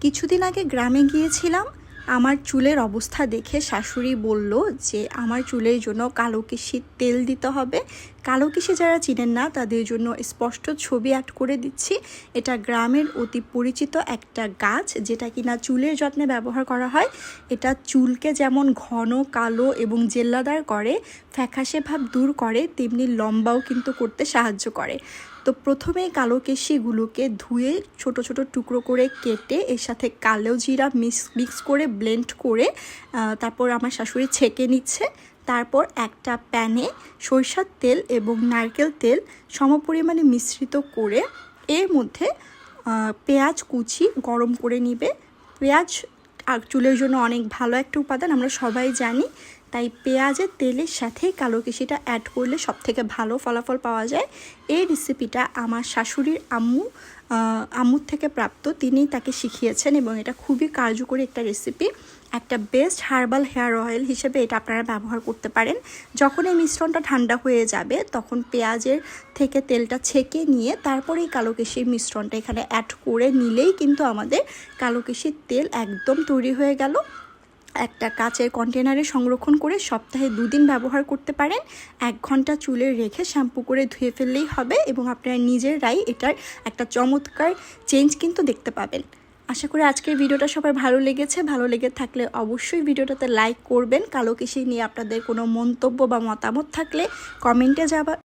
কিছুদিন আগে গ্রামে গিয়েছিলাম। আমার চুলের অবস্থা দেখে শাশুড়ি বলল যে, আমার চুলের জন্য কালো কিশির তেল দিতে হবে। কালো কিশি যারা চিনেন না, তাদের জন্য স্পষ্ট ছবি অ্যাড করে দিচ্ছি। এটা গ্রামের অতি পরিচিত একটা গাছ, যেটা কিনা চুলের যত্নে ব্যবহার করা হয়। এটা চুলকে যেমন ঘন, কালো এবং জেল্লাদার করে, ফ্যাকাশে ভাব দূর করে, তেমনি লম্বাও কিন্তু করতে সাহায্য করে। তো প্রথমে কালো কেশিগুলোকে ধুয়ে ছোট ছোট টুকরো করে কেটে এর সাথে কালো জিরা মিক্স মিক্স করে ব্লেন্ড করে তারপর আমার শাশুড়ি ছেঁকে নিচ্ছে। তারপর একটা প্যানে সরিষার তেল এবং নারকেল তেল সমপরিমাণে মিশ্রিত করে এর মধ্যে পেঁয়াজ কুচি গরম করে নিবে। পেঁয়াজ চুলের জন্য অনেক ভালো একটা উপাদান, আমরা সবাই জানি। তাই পেঁয়াজের তেলের সাথে কালো কিশিটা অ্যাড করলে সব থেকে ভালো ফলাফল পাওয়া যায়। এই রেসিপিটা আমার শাশুড়ির আম্মু আম্মুর থেকে প্রাপ্ত। তিনিই তাকে শিখিয়েছেন এবং এটা খুবই কার্যকরী একটা রেসিপি একটা বেস্ট হার্বাল হেয়ার অয়েল হিসেবে এটা আপনারা ব্যবহার করতে পারেন। যখন এই মিশ্রণটা ঠান্ডা হয়ে যাবে, তখন পেঁয়াজের থেকে তেলটা ছেঁকে নিয়ে তারপরে এই কালো কেশির মিশ্রণটা এখানে অ্যাড করে নিলেই কিন্তু আমাদের কালো কেশির তেল একদম তৈরি হয়ে গেল। একটা কাচের কন্টেনারে সংরক্ষণ করে সপ্তাহে দুদিন ব্যবহার করতে পারেন। এক ঘণ্টা চুলে রেখে শ্যাম্পু করে ধুয়ে ফেললেই হবে এবং আপনারা নিজেরাই এটার একটা চমৎকার চেঞ্জ কিন্তু দেখতে পাবেন। আশা করি আজকের ভিডিওটা সবার ভালো লেগেছে। ভালো লেগে থাকলে অবশ্যই ভিডিওটাতে লাইক করবেন। কালো কিসি নিয়ে আপনাদের কোনো মন্তব্য বা মতামত থাকলে কমেন্টে যাবা